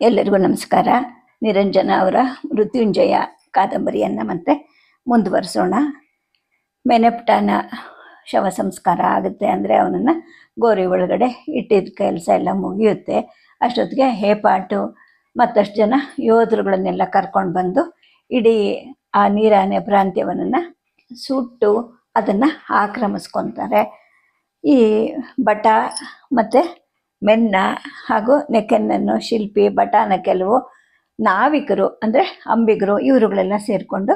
ಎಲ್ಲರಿಗೂ ನಮಸ್ಕಾರ. ನಿರಂಜನ ಅವರ ಮೃತ್ಯುಂಜಯ ಕಾದಂಬರಿಯನ್ನು ಮತ್ತೆ ಮುಂದುವರಿಸೋಣ. ಮೆನೆಪ್ಟಾನ ಶವ ಸಂಸ್ಕಾರ ಆಗುತ್ತೆ ಅಂದರೆ ಅವನನ್ನು ಗೋರಿ ಒಳಗಡೆ ಇಟ್ಟಿದ್ದ ಕೆಲಸ ಎಲ್ಲ ಮುಗಿಯುತ್ತೆ. ಅಷ್ಟೊತ್ತಿಗೆ ಹೇಪಾಟು ಮತ್ತಷ್ಟು ಜನ ಯೋಧರುಗಳನ್ನೆಲ್ಲ ಕರ್ಕೊಂಡು ಬಂದು ಇಡೀ ಆ ನೀರಾನೆ ಪ್ರಾಂತ್ಯವನ್ನು ಸುಟ್ಟು ಅದನ್ನು ಆಕ್ರಮಿಸ್ಕೊತಾರೆ. ಈ ಬಟ ಮತ್ತು ಮೆನ್ನ ಹಾಗೂ ನೆಕೆನ್ನನ್ನು ಶಿಲ್ಪಿ ಬಟಾನ ಕೆಲವು ನಾವಿಕರು ಅಂದರೆ ಅಂಬಿಗರು ಇವರುಗಳೆಲ್ಲ ಸೇರಿಕೊಂಡು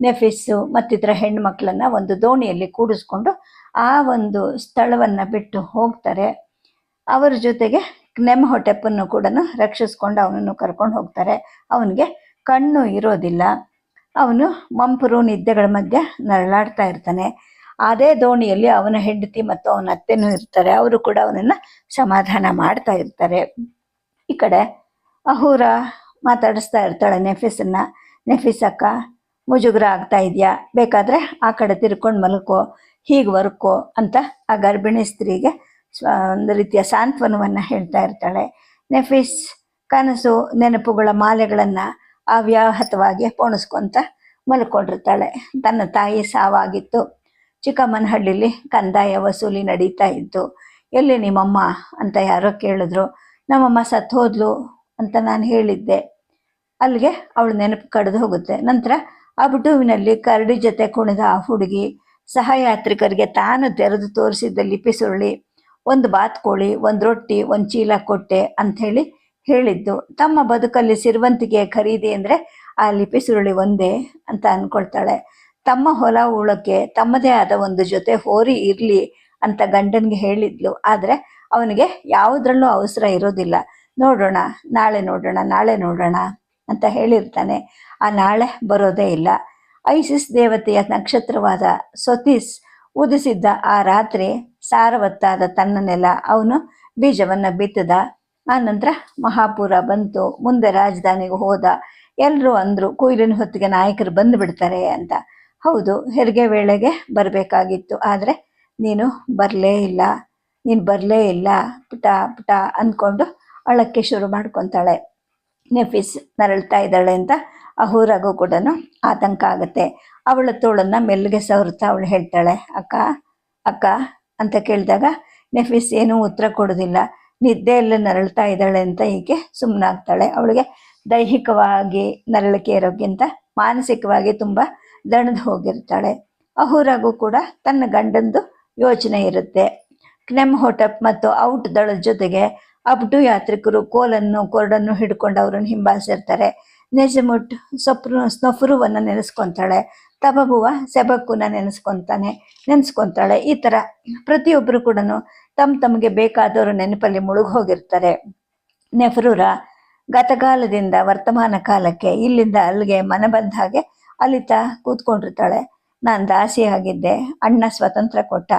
ನೆಫಿಸ್ಸು ಮತ್ತಿತರ ಹೆಣ್ಮಕ್ಳನ್ನ ಒಂದು ದೋಣಿಯಲ್ಲಿ ಕೂಡಿಸ್ಕೊಂಡು ಆ ಒಂದು ಸ್ಥಳವನ್ನು ಬಿಟ್ಟು ಹೋಗ್ತಾರೆ. ಅವರ ಜೊತೆಗೆ ನೆಮ್ಹೊಟೆಪ್ಪನ್ನು ಕೂಡ ರಕ್ಷಿಸ್ಕೊಂಡು ಅವನನ್ನು ಕರ್ಕೊಂಡು ಹೋಗ್ತಾರೆ. ಅವನಿಗೆ ಕಣ್ಣು ಇರೋದಿಲ್ಲ. ಅವನು ಮಂಪರು, ನಿದ್ದೆಗಳ ಮಧ್ಯೆ ನರಳಾಡ್ತಾ ಇರ್ತಾನೆ. ಅದೇ ದೋಣಿಯಲ್ಲಿ ಅವನ ಹೆಂಡತಿ ಮತ್ತು ಅವನ ಅತ್ತೆನೂ ಇರ್ತಾರೆ. ಅವರು ಕೂಡ ಅವನನ್ನ ಸಮಾಧಾನ ಮಾಡ್ತಾ ಇರ್ತಾರೆ. ಈ ಕಡೆ ಅಹೂರ ಮಾತಾಡಿಸ್ತಾ ಇರ್ತಾಳೆ, ನೆಫಿಸನ್ನ ನೆಫಿಸ್ ಅಕ್ಕ ಮುಜುಗರ ಆಗ್ತಾ ಇದೆಯಾ? ಬೇಕಾದರೆ ಆ ಕಡೆ ತಿರ್ಕೊಂಡು ಮಲ್ಕೋ, ಹೀಗೆ ವರ್ಕೋ ಅಂತ ಆ ಗರ್ಭಿಣಿ ಸ್ತ್ರೀಗೆ ಒಂದು ರೀತಿಯ ಸಾಂತ್ವನವನ್ನು ಹೇಳ್ತಾ ಇರ್ತಾಳೆ. ನೆಫಿಸ್ ಕನಸು, ನೆನಪುಗಳ ಮಾಲೆಗಳನ್ನು ಅವ್ಯಾಹತವಾಗಿ ಪೋಣಿಸ್ಕೊಂತ ಮಲ್ಕೊಂಡಿರ್ತಾಳೆ. ತನ್ನ ತಾಯಿ ಸಾವಾಗಿತ್ತು. ಚಿಕ್ಕಮ್ಮನಹಳ್ಳಿಲಿ ಕಂದಾಯ ವಸೂಲಿ ನಡೀತಾ ಇತ್ತು. ಎಲ್ಲಿ ನಿಮ್ಮಮ್ಮ ಅಂತ ಯಾರೋ ಕೇಳಿದ್ರು, ನಮ್ಮಮ್ಮ ಸತ್ತು ಹೋದ್ಲು ಅಂತ ನಾನು ಹೇಳಿದ್ದೆ. ಅಲ್ಲಿಗೆ ಅವಳು ನೆನಪು ಕಡಿದು ಹೋಗುತ್ತೆ. ನಂತರ ಆ ಬುಟುವಿನಲ್ಲಿ ಕರಡಿ ಜೊತೆ ಕುಣಿದ ಆ ಹುಡುಗಿ ಸಹಯಾತ್ರಿಕರಿಗೆ ತಾನು ತೆರೆದು ತೋರಿಸಿದ್ದ ಲಿಪಿ ಸುರುಳಿ, ಒಂದು ಬಾತ್ಕೋಳಿ ಒಂದು ರೊಟ್ಟಿ, ಒಂದು ಚೀಲ ಕೊಟ್ಟೆ ಅಂಥೇಳಿ ಹೇಳಿದ್ದು. ತಮ್ಮ ಬದುಕಲ್ಲಿ ಸಿರುವಂತಿಗೆ ಖರೀದಿ ಅಂದರೆ ಆ ಲಿಪಿ ಸುರುಳಿ ಒಂದೇ ಅಂತ ಅಂದ್ಕೊಳ್ತಾಳೆ ತಮ್ಮ ಹೊಲ ಉಳಕ್ಕೆ ತಮ್ಮದೇ ಆದ ಒಂದು ಜೊತೆ ಹೋರಿ ಇರಲಿ ಅಂತ ಗಂಡನಿಗೆ ಹೇಳಿದ್ಲು. ಆದರೆ ಅವನಿಗೆ ಯಾವುದ್ರಲ್ಲೂ ಅವಸರ ಇರೋದಿಲ್ಲ. ನೋಡೋಣ, ನಾಳೆ ನೋಡೋಣ ನಾಳೆ ನೋಡೋಣ ಅಂತ ಹೇಳಿರ್ತಾನೆ. ಆ ನಾಳೆ ಬರೋದೇ ಇಲ್ಲ. ಐಸಿಸ್ ದೇವತೆಯ ನಕ್ಷತ್ರವಾದ ಸೊತಿಸ್ ಉದಿಸಿದ್ದ ಆ ರಾತ್ರಿ ಸಾರವತ್ತಾದ ತನ್ನ ನೆಲ, ಅವನು ಬೀಜವನ್ನು ಬಿತ್ತದ. ಆ ನಂತರ ಮಹಾಪುರ ಬಂತು. ಮುಂದೆ ರಾಜಧಾನಿಗೆ ಹೋದ. ಎಲ್ಲರೂ ಅಂದರು, ಕೊಯ್ಲಿನ ಹೊತ್ತಿಗೆ ನಾಯಕರು ಬಂದು ಬಿಡ್ತಾರೆ ಅಂತ. ಹೌದು, ಹೆರಿಗೆ ವೇಳೆಗೆ ಬರಬೇಕಾಗಿತ್ತು. ಆದರೆ ನೀನು ಬರಲೇ ಇಲ್ಲ, ನೀನು ಬರಲೇ ಇಲ್ಲ, ಪುಟ ಪುಟ ಅಂದ್ಕೊಂಡು ಅಳಕ್ಕೆ ಶುರು ಮಾಡ್ಕೊತಾಳೆ. ನೆಫಿಸ್ ನರಳ್ತಾ ಇದ್ದಾಳೆ ಅಂತ ಅಹೂರಾಗೂ ಕೂಡ ಆತಂಕ ಆಗುತ್ತೆ. ಅವಳ ತೋಳನ್ನು ಮೆಲ್ಲಗೆ ಸವರ್ತಾ ಅವಳು ಹೇಳ್ತಾಳೆ, ಅಕ್ಕ ಅಕ್ಕ, ಅಂತ ಕೇಳಿದಾಗ ನೆಫಿಸ್ ಏನೂ ಉತ್ತರ ಕೊಡೋದಿಲ್ಲ. ನಿದ್ದೆಯಲ್ಲೇ ನರಳ್ತಾ ಇದ್ದಾಳೆ ಅಂತ ಈಕೆ ಸುಮ್ಮನಾಗ್ತಾಳೆ ಅವಳಿಗೆ ದೈಹಿಕವಾಗಿ ನರಳಿಕೆ ಇರೋಕ್ಕಿಂತ ಮಾನಸಿಕವಾಗಿ ತುಂಬ ದಣದು ಹೋಗಿರ್ತಾಳೆ. ಅಹೂರಾಗೂ ಕೂಡ ತನ್ನ ಗಂಡಂದು ಯೋಚನೆ ಇರುತ್ತೆ. ಕ್ನೆಮ್ ಹೋಟಪ್ ಮತ್ತು ಔಟ್ ದಳದ ಜೊತೆಗೆ ಅಬ್ಡು ಯಾತ್ರಿಕರು ಕೋಲನ್ನು, ಕೊರಡನ್ನು ಹಿಡ್ಕೊಂಡು ಅವರನ್ನು ಹಿಂಬಾಲಿಸಿರ್ತಾರೆ. ನೆಜಮುಟ್ ಸೊಪ್ರು, ಸ್ನೊಫ್ರುವನ್ನು ನೆನೆಸ್ಕೊತಾಳೆ. ತಬಬುವ ಸೆಬಕ್ಕುನ ನೆನೆಸ್ಕೊತಾನೆ, ನೆನೆಸ್ಕೊತಾಳೆ. ಈ ಥರ ಪ್ರತಿಯೊಬ್ಬರು ಕೂಡ ತಮ್ಮ ತಮಗೆ ಬೇಕಾದವರು ನೆನಪಲ್ಲಿ ಮುಳುಗಿ ಹೋಗಿರ್ತಾರೆ. ನೆಫ್ರೂರ ಗತಕಾಲದಿಂದ ವರ್ತಮಾನ ಕಾಲಕ್ಕೆ ಇಲ್ಲಿಂದ ಅಲ್ಲಿಗೆ ಮನ ಬಂದ ಹಾಗೆ ಅಲಿತಾ ಕೂತ್ಕೊಂಡಿರ್ತಾಳೆ. ನಾನು ದಾಸಿಯಾಗಿದ್ದೆ ಅಣ್ಣ ಸ್ವತಂತ್ರ ಕೊಟ್ಟ.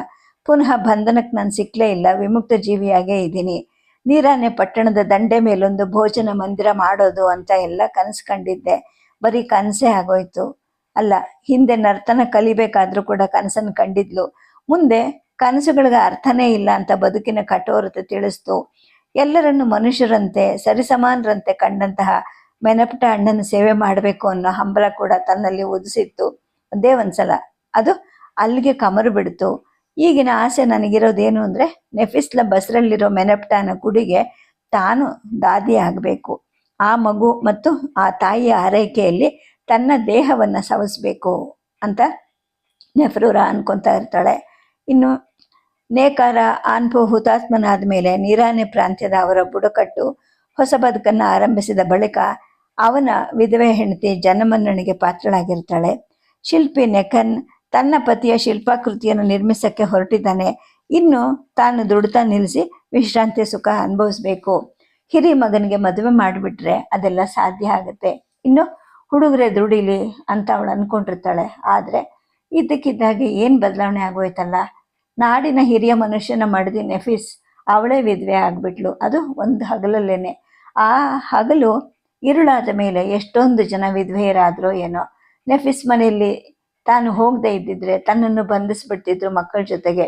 ಪುನಃ ಬಂಧನಕ್ಕೆ ನಾನು ಸಿಕ್ಕಲೇ ಇಲ್ಲ. ವಿಮುಕ್ತ ಜೀವಿಯಾಗೇ ಇದ್ದೀನಿ. ನೀರಾನೆ ಪಟ್ಟಣದ ದಂಡೆ ಮೇಲೊಂದು ಭೋಜನ ಮಂದಿರ ಮಾಡೋದು ಅಂತ ಎಲ್ಲ ಕನಸು ಕಂಡಿದ್ದೆ. ಬರೀ ಕನಸೇ ಆಗೋಯ್ತು. ಅಲ್ಲ, ಹಿಂದೆ ನರ್ತನ ಕಲಿಬೇಕಾದ್ರೂ ಕೂಡ ಕನಸನ್ನು ಕಂಡಿದ್ಲು. ಮುಂದೆ ಕನಸುಗಳಿಗೆ ಅರ್ಥನೇ ಇಲ್ಲ ಅಂತ ಬದುಕಿನ ಕಠೋರತೆ ತಿಳಿಸ್ತು. ಎಲ್ಲರನ್ನು ಮನುಷ್ಯರಂತೆ, ಸರಿಸಮಾನರಂತೆ ಕಂಡಂತಹ ಮೆನಪಟ ಅಣ್ಣನ ಸೇವೆ ಮಾಡಬೇಕು ಅನ್ನೋ ಹಂಬಲ ಕೂಡ ತನ್ನಲ್ಲಿ ಉದಿಸಿತ್ತು ಒಂದೇ ಒಂದ್ಸಲ ಅದು ಅಲ್ಲಿಗೆ ಕಮರು ಬಿಡ್ತು. ಈಗಿನ ಆಸೆ ನನಗಿರೋದೇನು ಅಂದರೆ ನೆಫಿಸ್ಲ ಬಸ್ರಲ್ಲಿರೋ ಮೆನಪ್ಟಾನ ಕುಡಿಗೆ ತಾನು ದಾದಿ ಆಗಬೇಕು. ಆ ಮಗು ಮತ್ತು ಆ ತಾಯಿಯ ಆರೈಕೆಯಲ್ಲಿ ತನ್ನ ದೇಹವನ್ನು ಸವಿಸ್ಬೇಕು ಅಂತ ನೆಫ್ರೂರ ಅನ್ಕೊತಾ ಇರ್ತಾಳೆ. ಇನ್ನು ನೇಕಾರ ಆನ್ಪು ಹುತಾತ್ಮನಾದ ಮೇಲೆ ನೀರಾನೆ ಪ್ರಾಂತ್ಯದ ಅವರ ಬುಡಕಟ್ಟು ಹೊಸ ಬದುಕನ್ನು ಆರಂಭಿಸಿದ ಬಳಿಕ ಅವನ ವಿಧವೆ ಹೆಂಡತಿ ಜನಮನ್ನಣೆಗೆ ಪಾತ್ರಳಾಗಿರ್ತಾಳೆ. ಶಿಲ್ಪಿ ನೆಕನ್ ತನ್ನ ಪತಿಯ ಶಿಲ್ಪಾಕೃತಿಯನ್ನು ನಿರ್ಮಿಸಕ್ಕೆ ಹೊರಟಿದ್ದಾನೆ. ಇನ್ನು ತಾನು ದುಡ್ತಾ ನಿಲ್ಲಿಸಿ ವಿಶ್ರಾಂತಿ ಸುಖ ಅನುಭವಿಸ್ಬೇಕು. ಹಿರಿ ಮಗನಿಗೆ ಮದುವೆ ಮಾಡಿಬಿಟ್ರೆ ಅದೆಲ್ಲ ಸಾಧ್ಯ ಆಗುತ್ತೆ. ಇನ್ನು ಹುಡುಗರೆ ದುಡಿಲಿ ಅಂತ ಅವಳು ಅನ್ಕೊಂಡಿರ್ತಾಳೆ. ಆದರೆ ಇದ್ದಕ್ಕಿದ್ದಾಗೆ ಏನು ಬದಲಾವಣೆ ಆಗೋಯ್ತಲ್ಲ? ನಾಡಿನ ಹಿರಿಯ ಮನುಷ್ಯನ ಮಡದಿ ನೆಫಿಸ್ ಅವಳೇ ವಿಧವೆ ಆಗ್ಬಿಟ್ಲು. ಅದು ಒಂದು ಹಗಲಲ್ಲೇನೆ. ಆ ಹಗಲು ಇರುಳಾದ ಮೇಲೆ ಎಷ್ಟೊಂದು ಜನ ವಿಧವೆಯರಾದ್ರೋ ಏನೋ. ನೆಫಿಸ್ ಮನೆಯಲ್ಲಿ ತಾನು ಹೋಗದೆ ಇದ್ದಿದ್ರೆ ತನ್ನನ್ನು ಬಂಧಿಸ್ಬಿಡ್ತಿದ್ರು ಮಕ್ಕಳ ಜೊತೆಗೆ.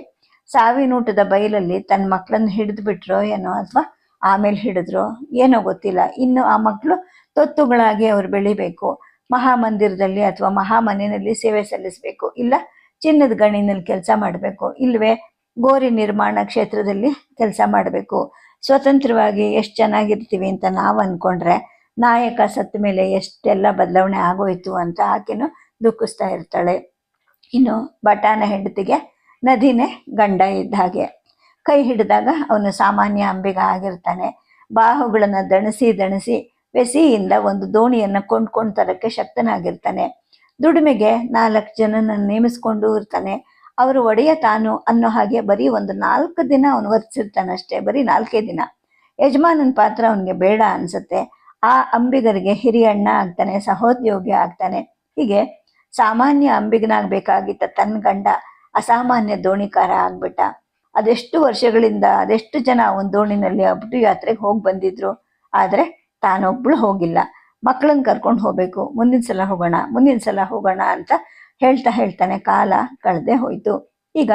ಸಾವಿನೂಟದ ಬಯಲಲ್ಲಿ ತನ್ನ ಮಕ್ಕಳನ್ನು ಹಿಡಿದು ಬಿಟ್ರೋ ಏನೋ ಅಥವಾ ಆಮೇಲೆ ಹಿಡಿದ್ರು ಏನೋ ಗೊತ್ತಿಲ್ಲ. ಇನ್ನು ಆ ಮಕ್ಕಳು ತೊತ್ತುಗಳಾಗಿ ಅವ್ರು ಬೆಳಿಬೇಕು. ಮಹಾಮಂದಿರದಲ್ಲಿ ಅಥವಾ ಮಹಾಮನೆಯಲ್ಲಿ ಸೇವೆ ಸಲ್ಲಿಸಬೇಕು. ಇಲ್ಲ ಚಿನ್ನದ ಗಣಿನಲ್ಲಿ ಕೆಲಸ ಮಾಡಬೇಕು. ಇಲ್ವೇ ಗೋರಿ ನಿರ್ಮಾಣ ಕ್ಷೇತ್ರದಲ್ಲಿ ಕೆಲಸ ಮಾಡಬೇಕು. ಸ್ವತಂತ್ರವಾಗಿ ಎಷ್ಟು ಚೆನ್ನಾಗಿರ್ತೀವಿ ಅಂತ ನಾವು ಅಂದ್ಕೊಂಡ್ರೆ ನಾಯಕ ಸತ್ತ ಮೇಲೆ ಎಷ್ಟೆಲ್ಲ ಬದಲಾವಣೆ ಆಗೋಯ್ತು ಅಂತ ಆಕೆನು ದುಃಖಿಸ್ತಾ ಇರ್ತಾಳೆ. ಇನ್ನು ಬಟಾನ ಹೆಂಡತಿಗೆ ನದಿನೇ ಗಂಡ ಇದ್ದ ಹಾಗೆ. ಕೈ ಹಿಡಿದಾಗ ಅವನು ಸಾಮಾನ್ಯ ಅಂಬಿಗ ಆಗಿರ್ತಾನೆ. ಬಾಹುಗಳನ್ನು ದಣಿಸಿ ದಣಿಸಿ ಬೆಸಿಯಿಂದ ಒಂದು ದೋಣಿಯನ್ನು ಕೊಂಡ್ಕೊಂಡು ತರಕ್ಕೆ ಶಕ್ತನಾಗಿರ್ತಾನೆ. ದುಡಿಮೆಗೆ ನಾಲ್ಕು ಜನನ ನೇಮಿಸ್ಕೊಂಡು ಇರ್ತಾನೆ. ಅವರು ಒಡೆಯ ತಾನು ಅನ್ನೋ ಹಾಗೆ ಬರೀ ಒಂದು ನಾಲ್ಕು ದಿನ ಅವನು ವರ್ತಿಸಿರ್ತಾನಷ್ಟೇ, ಬರೀ ನಾಲ್ಕೇ ದಿನ. ಯಜಮಾನನ ಪಾತ್ರ ಅವನಿಗೆ ಬೇಡ ಅನ್ಸುತ್ತೆ. ಆ ಅಂಬಿಗರಿಗೆ ಹಿರಿಯಣ್ಣ ಆಗ್ತಾನೆ, ಸಹೋದ್ಯೋಗಿ ಆಗ್ತಾನೆ. ಹೀಗೆ ಸಾಮಾನ್ಯ ಅಂಬಿಗನಾಗಬೇಕಾಗಿದ್ದ ತನ್ನ ಗಂಡ ಅಸಾಮಾನ್ಯ ದೋಣಿಕಾರ ಆಗ್ಬಿಟ್ಟ. ಅದೆಷ್ಟು ವರ್ಷಗಳಿಂದ, ಅದೆಷ್ಟು ಜನ ಒಂದು ದೋಣಿನಲ್ಲಿ ಅಬ್ಬಿಟ್ಟು ಯಾತ್ರೆಗೆ ಹೋಗಿ ಬಂದಿದ್ರು. ಆದರೆ ತಾನೊಬ್ಳು ಹೋಗಿಲ್ಲ. ಮಕ್ಕಳನ್ನ ಕರ್ಕೊಂಡು ಹೋಗ್ಬೇಕು. ಮುಂದಿನ ಸಲ ಹೋಗೋಣ, ಮುಂದಿನ ಸಲ ಹೋಗೋಣ ಅಂತ ಹೇಳ್ತಾ ಹೇಳ್ತಾನೆ ಕಾಲ ಕಳೆದೇ ಹೋಯ್ತು. ಈಗ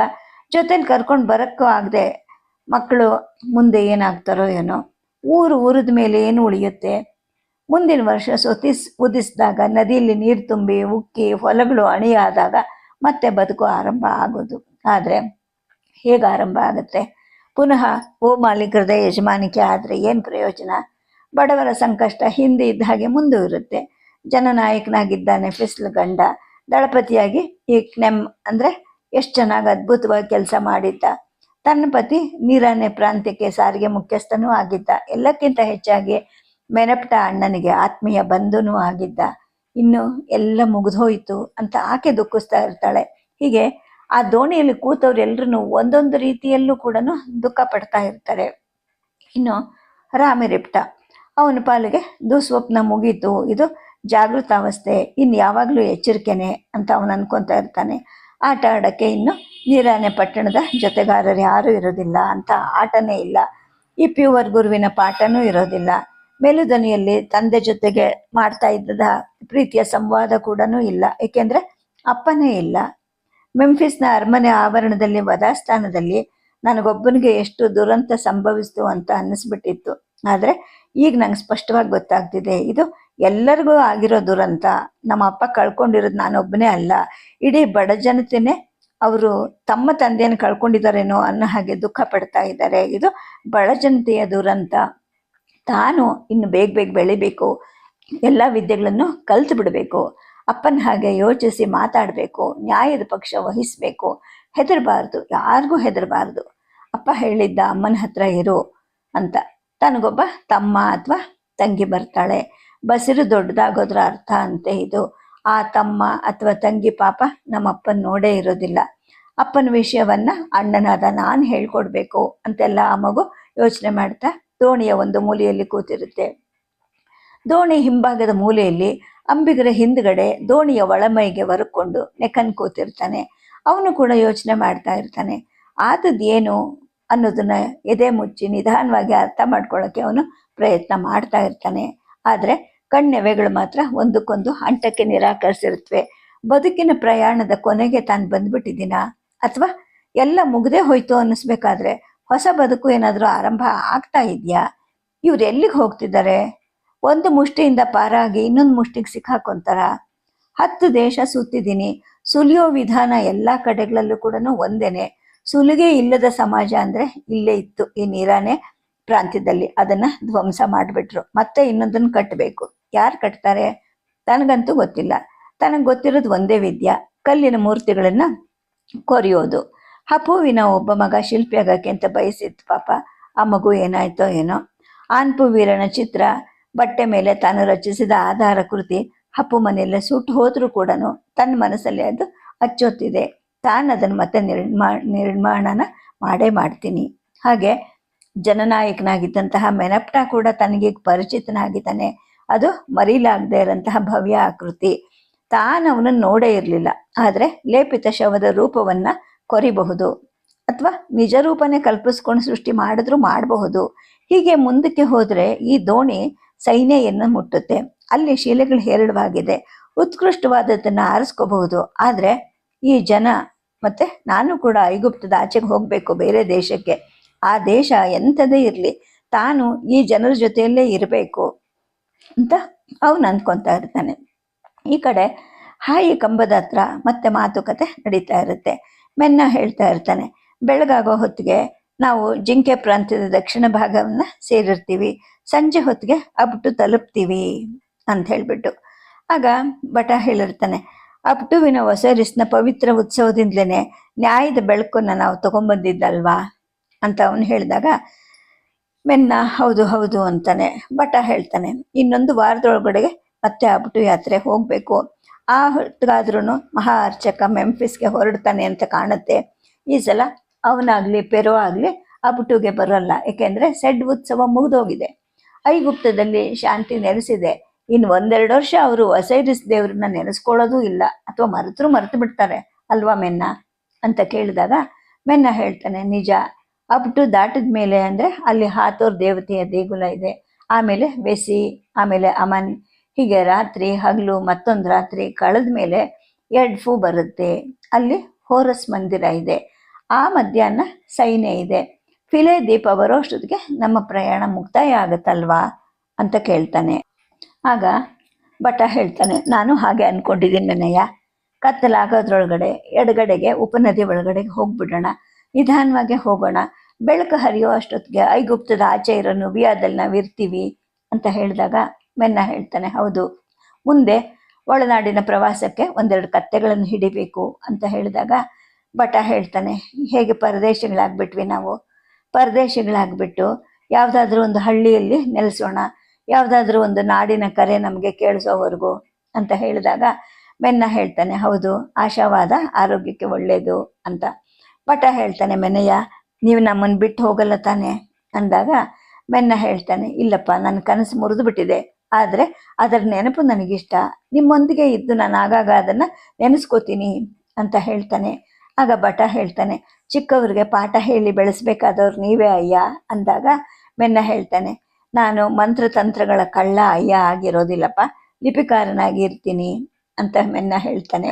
ಜೊತೆಲಿ ಕರ್ಕೊಂಡು ಬರಕ್ಕೂ ಆಗದೆ ಮಕ್ಕಳು ಮುಂದೆ ಏನಾಗ್ತಾರೋ ಏನೋ. ಊರು ಊರದ ಮೇಲೆ ಏನು ಉಳಿಯುತ್ತೆ? ಮುಂದಿನ ವರ್ಷ ಸೊತಿಸ್ ಉದಿಸಿದಾಗ ನದಿಯಲ್ಲಿ ನೀರು ತುಂಬಿ ಉಕ್ಕಿ ಹೊಲಗಳು ಅಣಿಯಾದಾಗ ಮತ್ತೆ ಬದುಕು ಆರಂಭ ಆಗೋದು. ಆದರೆ ಹೇಗೆ ಆರಂಭ ಆಗುತ್ತೆ? ಪುನಃ ಓ ಮಾಲೀಕರದ ಯಜಮಾನಿಕೆ ಆದರೆ ಏನು ಪ್ರಯೋಜನ? ಬಡವರ ಸಂಕಷ್ಟ ಹಿಂದೆ ಇದ್ದ ಹಾಗೆ ಮುಂದೆ ಇರುತ್ತೆ. ಜನನಾಯಕನಾಗಿದ್ದಾನೆ ಫಿಸ್ಲು ಗಂಡ. ದಳಪತಿಯಾಗಿ ಈ ನೆಮ್ ಅಂದರೆ ಎಷ್ಟು ಚೆನ್ನಾಗಿ ಅದ್ಭುತವಾಗಿ ಕೆಲಸ ಮಾಡಿದ್ದ. ತನ್ನ ಪತಿ ನೀರಾನೆ ಪ್ರಾಂತ್ಯಕ್ಕೆ ಸಾರಿಗೆ ಮುಖ್ಯಸ್ಥನೂ ಆಗಿದ್ದ. ಎಲ್ಲಕ್ಕಿಂತ ಹೆಚ್ಚಾಗಿ ಮೆನಪ್ಟ ಅಣ್ಣನಿಗೆ ಆತ್ಮೀಯ ಬಂಧುನೂ ಆಗಿದ್ದ. ಇನ್ನು ಎಲ್ಲ ಮುಗಿದೋಯ್ತು ಅಂತ ಆಕೆ ದುಃಖಿಸ್ತಾ ಇರ್ತಾಳೆ. ಹೀಗೆ ಆ ದೋಣಿಯಲ್ಲಿ ಕೂತವ್ರೆಲ್ರೂ ಒಂದೊಂದು ರೀತಿಯಲ್ಲೂ ಕೂಡ ದುಃಖ ಪಡ್ತಾ ಇರ್ತಾರೆ. ಇನ್ನು ರಾಮರಿಪ್ಟ, ಅವನ ಪಾಲಿಗೆ ದುಸ್ವಪ್ನ ಮುಗೀತು. ಇದು ಜಾಗೃತಾವಸ್ಥೆ ಇನ್ನು ಯಾವಾಗಲೂ ಎಚ್ಚರಿಕೆನೆ ಅಂತ ಅವನು ಅನ್ಕೊತಾ ಇರ್ತಾನೆ. ಆಟ ಆಡೋಕ್ಕೆ ಇನ್ನು ನೀರಾನೆ ಪಟ್ಟಣದ ಜೊತೆಗಾರರು ಯಾರೂ ಇರೋದಿಲ್ಲ ಅಂತ ಆಟನೇ ಇಲ್ಲ. ಈ ಪ್ಯೂವರ್ ಗುರುವಿನ ಪಾಠನೂ ಇರೋದಿಲ್ಲ. ಮೇಲುದನಿಯಲ್ಲಿ ತಂದೆ ಜೊತೆಗೆ ಮಾಡ್ತಾ ಇದ್ದ ಪ್ರೀತಿಯ ಸಂವಾದ ಕೂಡ ಇಲ್ಲ. ಏಕೆಂದ್ರೆ ಅಪ್ಪನೇ ಇಲ್ಲ. ಮೆಂಫಿಸ್ನ ಅರಮನೆ ಆವರಣದಲ್ಲಿ ವಧಾಸ್ಥಾನದಲ್ಲಿ ನನಗೊಬ್ಬನಿಗೆ ಎಷ್ಟು ದುರಂತ ಸಂಭವಿಸ್ತು ಅಂತ ಅನ್ನಿಸ್ಬಿಟ್ಟಿತ್ತು. ಆದರೆ ಈಗ ನಂಗೆ ಸ್ಪಷ್ಟವಾಗಿ ಗೊತ್ತಾಗ್ತಿದೆ. ಇದು ಎಲ್ಲರಿಗೂ ಆಗಿರೋ ದುರಂತ, ನಮ್ಮ ಅಪ್ಪ ಕಳ್ಕೊಂಡಿರೋದು ನಾನೊಬ್ಬನೇ ಅಲ್ಲ. ಇಡೀ ಬಡ ಜನತೆನೇ ಅವರು ತಮ್ಮ ತಂದೆಯನ್ನು ಕಳ್ಕೊಂಡಿದ್ದಾರೇನೋ ಅನ್ನೋ ಹಾಗೆ ದುಃಖ ಪಡ್ತಾ ಇದ್ದಾರೆ. ಇದು ಬಡ ಜನತೆಯ ದುರಂತ. ತಾನು ಇನ್ನು ಬೇಗ ಬೇಗ ಬೆಳಿಬೇಕು. ಎಲ್ಲ ವಿದ್ಯೆಗಳನ್ನು ಕಲ್ತು ಬಿಡಬೇಕು. ಅಪ್ಪನ ಹಾಗೆ ಯೋಚಿಸಿ ಮಾತಾಡಬೇಕು. ನ್ಯಾಯದ ಪಕ್ಷ ವಹಿಸಬೇಕು. ಹೆದರಬಾರ್ದು. ಯಾರಿಗೂ ಹೆದರಬಾರ್ದು. ಅಪ್ಪ ಹೇಳಿದ್ದ ಅಮ್ಮನ ಹತ್ರ ಇರು ಅಂತ. ತನಗೊಬ್ಬ ತಮ್ಮ ಅಥವಾ ತಂಗಿ ಬರ್ತಾಳೆ. ಬಸಿರು ದೊಡ್ಡದಾಗೋದ್ರ ಅರ್ಥ ಅಂತೆ ಇದು. ಆ ತಮ್ಮ ಅಥವಾ ತಂಗಿ ಪಾಪ ನಮ್ಮಪ್ಪನ ನೋಡೇ ಇರೋದಿಲ್ಲ. ಅಪ್ಪನ ವಿಷಯವನ್ನ ಅಣ್ಣನಾದ ನಾನು ಹೇಳ್ಕೊಡ್ಬೇಕು ಅಂತೆಲ್ಲ ಆ ಮಗು ಯೋಚನೆ ಮಾಡ್ತಾ ದೋಣಿಯ ಒಂದು ಮೂಲೆಯಲ್ಲಿ ಕೂತಿರುತ್ತೆ. ದೋಣಿ ಹಿಂಭಾಗದ ಮೂಲೆಯಲ್ಲಿ ಅಂಬಿಗರ ಹಿಂದ್ಗಡೆ ದೋಣಿಯ ಒಳಮೈಗೆ ಹೊರಕೊಂಡು ನೆಕನ್ ಕೂತಿರ್ತಾನೆ. ಅವನು ಕೂಡ ಯೋಚನೆ ಮಾಡ್ತಾ ಇರ್ತಾನೆ. ಆದದ್ದೇನು ಅನ್ನೋದನ್ನ ಎದೆ ಮುಚ್ಚಿ ನಿಧಾನವಾಗಿ ಅರ್ಥ ಮಾಡ್ಕೊಳ್ಳೋಕೆ ಅವನು ಪ್ರಯತ್ನ ಮಾಡ್ತಾ ಇರ್ತಾನೆ. ಆದರೆ ಕಣ್ಣೆವೆಗಳು ಮಾತ್ರ ಒಂದಕ್ಕೊಂದು ಅಂಟಕ್ಕೆ ನಿರಾಕರಿಸಿರುತ್ತವೆ. ಬದುಕಿನ ಪ್ರಯಾಣದ ಕೊನೆಗೆ ತಾನು ಬಂದ್ಬಿಟ್ಟಿದ್ದೀನ? ಅಥವಾ ಎಲ್ಲ ಮುಗ್ದೇ ಹೋಯ್ತು ಅನ್ನಿಸ್ಬೇಕಾದ್ರೆ ಹೊಸ ಬದುಕು ಏನಾದರೂ ಆರಂಭ ಆಗ್ತಾ ಇದೆಯಾ? ಇವ್ರು ಎಲ್ಲಿಗೆ ಹೋಗ್ತಿದ್ದಾರೆ? ಒಂದು ಮುಷ್ಟಿಯಿಂದ ಪಾರಾಗಿ ಇನ್ನೊಂದು ಮುಷ್ಟಿಗೆ ಸಿಕ್ಕಾಕೊಂತಾರ? ಹತ್ತು ದೇಶ ಸುತ್ತಿದ್ದೀನಿ. ಸುಲಿಯೋ ವಿಧಾನ ಎಲ್ಲ ಕಡೆಗಳಲ್ಲೂ ಕೂಡ ಒಂದೇನೆ. ಸುಲಿಗೆ ಇಲ್ಲದ ಸಮಾಜ ಅಂದ್ರೆ ಇಲ್ಲೇ ಇತ್ತು ಈ ನೀರಾನೇ ಪ್ರಾಂತ್ಯದಲ್ಲಿ. ಅದನ್ನ ಧ್ವಂಸ ಮಾಡಿಬಿಟ್ರು. ಮತ್ತೆ ಇನ್ನೊಂದನ್ನು ಕಟ್ಟಬೇಕು ಯಾರು ಕಟ್ತಾರೆ? ತನಗಂತೂ ಗೊತ್ತಿಲ್ಲ. ತನಗೆ ಗೊತ್ತಿರೋದು ಒಂದೇ ವಿದ್ಯೆ, ಕಲ್ಲಿನ ಮೂರ್ತಿಗಳನ್ನ ಕೊರೆಯೋದು. ಹಪುವಿನ ಒಬ್ಬ ಮಗ ಶಿಲ್ಪಿ ಆಗಕ್ಕೆ ಅಂತ ಬಯಸಿತ್ತು ಪಾಪ, ಆ ಮಗು ಏನಾಯ್ತೋ ಏನೋ. ಆನ್ಪು ವೀರನ ಚಿತ್ರ, ಬಟ್ಟೆ ಮೇಲೆ ತಾನು ರಚಿಸಿದ ಆಧಾರ ಕೃತಿ ಹಪ್ಪು ಮನೆಯಲ್ಲೇ ಸುಟ್ಟು ಹೋದರೂ ಕೂಡ ತನ್ನ ಮನಸ್ಸಲ್ಲಿ ಅದು ಅಚ್ಚೊತ್ತಿದೆ. ತಾನು ಅದನ್ನು ಮತ್ತೆ ನಿರ್ಮಾ ನಿರ್ಮಾಣನ ಮಾಡೇ ಮಾಡ್ತೀನಿ. ಹಾಗೆ ಜನನಾಯಕನಾಗಿದ್ದಂತಹ ಮೆನಪ್ಟ ಕೂಡ ತನಗೀಗ ಪರಿಚಿತನಾಗಿದ್ದಾನೆ. ಅದು ಮರೀಲಾಗದೇ ಇರೋಂತಹ ಭವ್ಯ ಆಕೃತಿ. ತಾನು ಅವನನ್ನು ನೋಡೇ ಇರಲಿಲ್ಲ. ಆದರೆ ಲೇಪಿತ ಶವದ ರೂಪವನ್ನ ಕೊರಿಬಹುದು. ಅಥವಾ ನಿಜ ರೂಪನೇ ಕಲ್ಪಿಸ್ಕೊಂಡು ಸೃಷ್ಟಿ ಮಾಡಿದ್ರೂ ಮಾಡಬಹುದು. ಹೀಗೆ ಮುಂದಕ್ಕೆ ಹೋದರೆ ಈ ದೋಣಿ ಸೈನ್ಯೆಯನ್ನು ಮುಟ್ಟುತ್ತೆ. ಅಲ್ಲಿ ಶಿಲೆಗಳು ಹೇರಳವಾಗಿದೆ. ಉತ್ಕೃಷ್ಟವಾದದ್ದನ್ನು ಆರಿಸ್ಕೋಬಹುದು. ಆದರೆ ಈ ಜನ ಮತ್ತೆ ನಾನು ಕೂಡ ಐಗುಪ್ತದ ಆಚೆಗೆ ಹೋಗ್ಬೇಕು ಬೇರೆ ದೇಶಕ್ಕೆ. ಆ ದೇಶ ಎಂಥದೇ ಇರಲಿ, ತಾನು ಈ ಜನರ ಜೊತೆಯಲ್ಲೇ ಇರಬೇಕು. ಅಂತ ಅವನು ಅಂದ್ಕೊತಾ ಇರ್ತಾನೆ. ಈ ಕಡೆ ಹಾಯಿ ಕಂಬದ ಹತ್ರ ಮತ್ತೆ ಮಾತುಕತೆ ನಡೀತಾ ಇರುತ್ತೆ. ಮೆನ್ನ ಹೇಳ್ತಾ ಇರ್ತಾನೆ. ಬೆಳಗಾಗೋ ಹೊತ್ತಿಗೆ ನಾವು ಜಿಂಕೆ ಪ್ರಾಂತ್ಯದ ದಕ್ಷಿಣ ಭಾಗವನ್ನ ಸೇರಿರ್ತೀವಿ. ಸಂಜೆ ಹೊತ್ತಿಗೆ ಅಬ್ಟು ತಲುಪ್ತೀವಿ ಅಂತ ಹೇಳ್ಬಿಟ್ಟು. ಆಗ ಬಟ ಹೇಳಿರ್ತಾನೆ ಅಬ್ಟುವಿನ ಹೊಸರಿಸ್ನ ಪವಿತ್ರ ಉತ್ಸವದಿಂದಲೇ ನ್ಯಾಯದ ಬೆಳಕನ್ನ ನಾವು ತಗೊಂಬಂದಿದ್ದಲ್ವಾ? ಅಂತ ಅವನು ಹೇಳಿದಾಗ ಮೆನ್ನ ಹೌದು ಹೌದು ಅಂತಾನೆ ಬಟ ಹೇಳ್ತಾನೆ. ಇನ್ನೊಂದು ವಾರದೊಳಗಡೆಗೆ ಮತ್ತೆ ಅಬ್ಟು ಯಾತ್ರೆ ಹೋಗಬೇಕು. ಆ ಹೊತ್ತಿಗಾದ್ರೂ ಮಹಾ ಅರ್ಚಕ ಮೆಂಫಿಸ್ಗೆ ಹೊರಡ್ತಾನೆ ಅಂತ ಕಾಣುತ್ತೆ. ಈ ಸಲ ಅವನಾಗ್ಲಿ, ಪೆರೋ ಆಗಲಿ ಅಬಟುಗೆ ಬರೋಲ್ಲ. ಏಕೆಂದರೆ ಸೆಡ್ ಉತ್ಸವ ಮುಗಿದೋಗಿದೆ. ಐಗುಪ್ತದಲ್ಲಿ ಶಾಂತಿ ನೆಲೆಸಿದೆ. ಇನ್ನು ಒಂದೆರಡು ವರ್ಷ ಅವರು ಅಸೈರಿಸ್ ದೇವ್ರನ್ನ ನೆನೆಸ್ಕೊಳ್ಳೋದು ಇಲ್ಲ. ಅಥವಾ ಮರೆತರು ಮರೆತು ಬಿಡ್ತಾರೆ. ಅಲ್ವಾ ಮೆನ್ನ? ಅಂತ ಕೇಳಿದಾಗ ಮೆನ್ನ ಹೇಳ್ತಾನೆ, ನಿಜ ಅಪ್ಟು ದಾಟಿದ ಮೇಲೆ ಅಂದರೆ ಅಲ್ಲಿ ಹಾತೋರ್ ದೇವತೆಯ ದೇಗುಲ ಇದೆ. ಆಮೇಲೆ ವೆಸಿ, ಆಮೇಲೆ ಅಮನ್, ಹೀಗೆ ರಾತ್ರಿ ಹಗಲು ಮತ್ತೊಂದು ರಾತ್ರಿ ಕಳೆದ ಮೇಲೆ ಎಡ್ಫು ಬರುತ್ತೆ. ಅಲ್ಲಿ ಹೋರಸ್ ಮಂದಿರ ಇದೆ. ಆ ಮಧ್ಯಾಹ್ನ ಸೈನ್ಯ ಇದೆ. ಫಿಲೆ ದೀಪ ಬರೋಷ್ಟೊತ್ತಿಗೆ ನಮ್ಮ ಪ್ರಯಾಣ ಮುಕ್ತಾಯ ಆಗುತ್ತಲ್ವಾ ಅಂತ ಕೇಳ್ತಾನೆ. ಆಗ ಭಟ ಹೇಳ್ತಾನೆ, ನಾನು ಹಾಗೆ ಅಂದ್ಕೊಂಡಿದ್ದೀನಿ ನನ್ನಯ್ಯ ಕತ್ತಲಾಗೋದ್ರೊಳಗಡೆ ಎಡಗಡೆಗೆ, ಉಪನದಿ ಒಳಗಡೆಗೆ ಹೋಗ್ಬಿಡೋಣ. ನಿಧಾನವಾಗಿ ಹೋಗೋಣ. ಬೆಳಕು ಹರಿಯೋ ಅಷ್ಟೊತ್ತಿಗೆ ಐಗುಪ್ತದ ಆಚೆ ಇರೋ ನುಬಿಯಾದಲ್ಲಿ ನಾವು ಇರ್ತೀವಿ ಅಂತ ಹೇಳಿದಾಗ ಮೆನ್ನ ಹೇಳ್ತಾನೆ, ಹೌದು. ಮುಂದೆ ಒಳನಾಡಿನ ಪ್ರವಾಸಕ್ಕೆ ಒಂದೆರಡು ಕತ್ತೆಗಳನ್ನು ಹಿಡಿಬೇಕು ಅಂತ ಹೇಳಿದಾಗ ಭಟ ಹೇಳ್ತಾನೆ, ಹೇಗೆ ಪರದೇಶಗಳಾಗ್ಬಿಟ್ವಿ ನಾವು? ಪರದೇಶಗಳಾಗ್ಬಿಟ್ಟು ಯಾವುದಾದ್ರೂ ಒಂದು ಹಳ್ಳಿಯಲ್ಲಿ ನೆಲೆಸೋಣ, ಯಾವುದಾದ್ರೂ ಒಂದು ನಾಡಿನ ಕರೆ ನಮಗೆ ಕೇಳಿಸೋವರೆಗೂ ಅಂತ ಹೇಳಿದಾಗ ಮೆನ್ನ ಹೇಳ್ತಾನೆ, ಹೌದು, ಆಶಾವಾದ ಆರೋಗ್ಯಕ್ಕೆ ಒಳ್ಳೆಯದು ಅಂತ. ಭಟ ಹೇಳ್ತಾನೆ ಮೆನ್ನಯ್ಯ ನೀವು ನಮ್ಮನ್ನು ಬಿಟ್ಟು ಹೋಗಲ್ಲ ತಾನೆ ಅಂದಾಗ ಬೆನ್ನ ಹೇಳ್ತಾನೆ, ಇಲ್ಲಪ್ಪ ನನ್ನ ಕನಸು ಮುರಿದು ಬಿಟ್ಟಿದೆ, ಆದರೆ ಅದರ ನೆನಪು ನನಗಿಷ್ಟ, ನಿಮ್ಮೊಂದಿಗೆ ಇದ್ದು ನಾನು ಆಗಾಗ ಅದನ್ನು ನೆನೆಸ್ಕೋತೀನಿ ಅಂತ ಹೇಳ್ತಾನೆ. ಆಗ ಭಟ ಹೇಳ್ತಾನೆ, ಚಿಕ್ಕವ್ರಿಗೆ ಪಾಠ ಹೇಳಿ ಬೆಳೆಸ್ಬೇಕಾದವ್ರು ನೀವೇ ಅಯ್ಯ ಅಂದಾಗ ಬೆನ್ನ ಹೇಳ್ತಾನೆ, ನಾನು ಮಂತ್ರತಂತ್ರಗಳ ಕಳ್ಳ ಅಯ್ಯ ಆಗಿರೋದಿಲ್ಲಪ್ಪ ಲಿಪಿಕಾರನಾಗಿರ್ತೀನಿ ಅಂತ ಮೆನ್ನ ಹೇಳ್ತಾನೆ.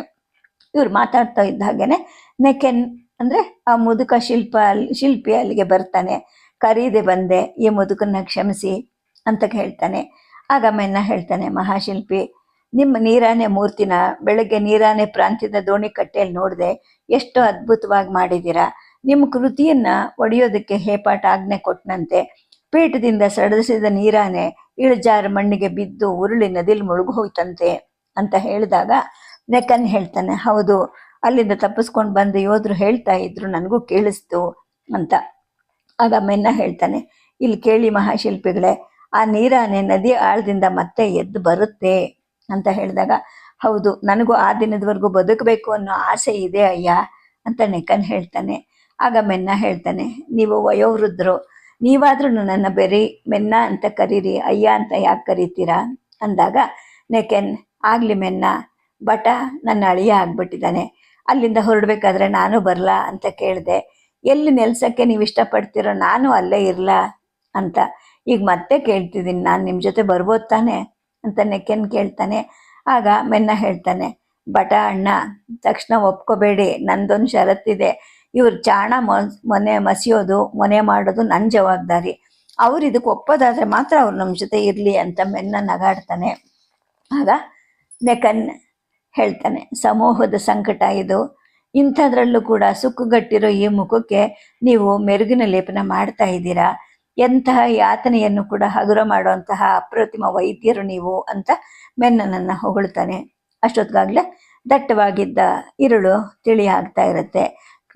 ಇವ್ರು ಮಾತಾಡ್ತಾ ಇದ್ದ ಹಾಗೇನೆ ನೆಕೆನ್ ಅಂದ್ರೆ ಆ ಮುದುಕ ಶಿಲ್ಪ ಶಿಲ್ಪಿ ಅಲ್ಲಿಗೆ ಬರ್ತಾನೆ. ಕರೀದೆ ಬಂದೆ, ಈ ಮುದುಕನ್ನ ಕ್ಷಮಿಸಿ ಅಂತ ಹೇಳ್ತಾನೆ. ಆಗ ಮೆನ್ನ ಹೇಳ್ತಾನೆ, ಮಹಾಶಿಲ್ಪಿ, ನಿಮ್ಮ ನೀರಾನೆ ಮೂರ್ತಿನ, ಬೆಳಗ್ಗೆ ನೀರಾನೆ ಪ್ರಾಂತ್ಯದ ದೋಣಿ ಕಟ್ಟೆಯಲ್ಲಿ ನೋಡಿದೆ ಎಷ್ಟು ಅದ್ಭುತವಾಗಿ ಮಾಡಿದ್ದೀರಾ. ನಿಮ್ಮ ಕೃತಿಯನ್ನ ಒಡೆಯೋದಕ್ಕೆ ಹೇಪಾಟ ಆಜ್ಞೆ ಕೊಟ್ಟನಂತೆ ಪೀಠದಿಂದ ಸಡಿಸಿದ ನೀರಾನೆ ಇಳಿಜಾರ ಮಣ್ಣಿಗೆ ಬಿದ್ದು, ಉರುಳಿ ನದಿಲಿ ಮುಳುಗೋಯ್ತಂತೆ ಅಂತ ಹೇಳಿದಾಗ ನೆಕನ್ ಹೇಳ್ತಾನೆ, ಹೌದು ಅಲ್ಲಿಂದ ತಪ್ಪಿಸ್ಕೊಂಡು ಬಂದ ಯೋಧರು ಹೇಳ್ತಾ ಇದ್ರು, ನನಗೂ ಕೇಳಿಸ್ತು ಅಂತ. ಆಗ ಮೆನ್ನ ಹೇಳ್ತಾನೆ, ಇಲ್ಲಿ ಕೇಳಿ ಮಹಾಶಿಲ್ಪಿಗಳೇ, ಆ ನೀರಾನೆ ನದಿ ಆಳದಿಂದ ಮತ್ತೆ ಎದ್ದು ಬರುತ್ತೆ ಅಂತ ಹೇಳಿದಾಗ, ಹೌದು, ನನಗೂ ಆ ದಿನದವರೆಗೂ ಬದುಕಬೇಕು ಅನ್ನೋ ಆಸೆ ಇದೆ ಅಯ್ಯ ಅಂತ ನೆಕನ್ ಹೇಳ್ತಾನೆ. ಆಗ ಮೆನ್ನ ಹೇಳ್ತಾನೆ, ನೀವು ವಯೋವೃದ್ಧರು ನೀವಾದ್ರೂ ನನ್ನ ಬೆರಿ ಮೆನ್ನ ಅಂತ ಕರೀರಿ, ಅಯ್ಯ ಅಂತ ಯಾಕೆ ಕರೀತೀರಾ? ಅಂದಾಗ, ನೆಕೆನ್, ಆಗ್ಲಿ ಮೆನ್ನ, ಬಟ ನನ್ನ ಅಳಿಯ ಆಗ್ಬಿಟ್ಟಿದ್ದಾನೆ. ಅಲ್ಲಿಂದ ಹೊರಡ್ಬೇಕಾದ್ರೆ ನಾನು ಬರಲಾ ಅಂತ ಕೇಳಿದೆ. ಎಲ್ಲಿ ನೆಲ್ಸಕ್ಕೆ ನೀವು ಇಷ್ಟಪಡ್ತೀರೋ ನಾನು ಅಲ್ಲೇ ಇರಲಾ ಅಂತ. ಈಗ ಮತ್ತೆ ಕೇಳ್ತಿದ್ದೀನಿ, ನಾನು ನಿಮ್ಮ ಜೊತೆ ಬರ್ಬೋದು ತಾನೆ ಅಂತ ನೆಕೆನ್ ಕೇಳ್ತಾನೆ. ಆಗ ಮೆನ್ನ ಹೇಳ್ತಾನೆ, ಬಟ ಅಣ್ಣ, ತಕ್ಷಣ ಒಪ್ಕೋಬೇಡಿ, ನಂದೊಂದು ಷರತ್ತಿದೆ. ಇವ್ರು ಚಾಣ ಮೊನ್- ಮಸಿಯೋದು, ಮೊನೆ ಮಾಡೋದು ನನ್ನ ಜವಾಬ್ದಾರಿ. ಅವ್ರು ಇದಕ್ಕೆ ಒಪ್ಪೋದಾದ್ರೆ ಮಾತ್ರ ಅವ್ರು ನಮ್ಮ ಜೊತೆ ಇರಲಿ ಅಂತ ಮೆನ್ನ ನಗಾಡ್ತಾನೆ. ಆಗ ನೆಕನ್ ಹೇಳ್ತಾನೆ, ಸಮೂಹದ ಸಂಕಟ ಇದು. ಇಂಥದ್ರಲ್ಲೂ ಕೂಡ ಸುಕ್ಕುಗಟ್ಟಿರೋ ಈ ಮುಖಕ್ಕೆ ನೀವು ಮೆರುಗಿನ ಲೇಪನ ಮಾಡ್ತಾ ಇದ್ದೀರಾ? ಎಂತಹ ಯಾತನೆಯನ್ನು ಕೂಡ ಹಗುರ ಮಾಡುವಂತಹ ಅಪ್ರತಿಮ ವೈದ್ಯರು ನೀವು? ಅಂತ ಮೆನ್ನನನ್ನ ಹೊಗಳ್ತಾನೆ. ಅಷ್ಟೊತ್ತಿಗಾಗಲೇ ದಟ್ಟವಾಗಿದ್ದ ಇರುಳು ತಿಳಿ ಆಗ್ತಾ ಇರುತ್ತೆ.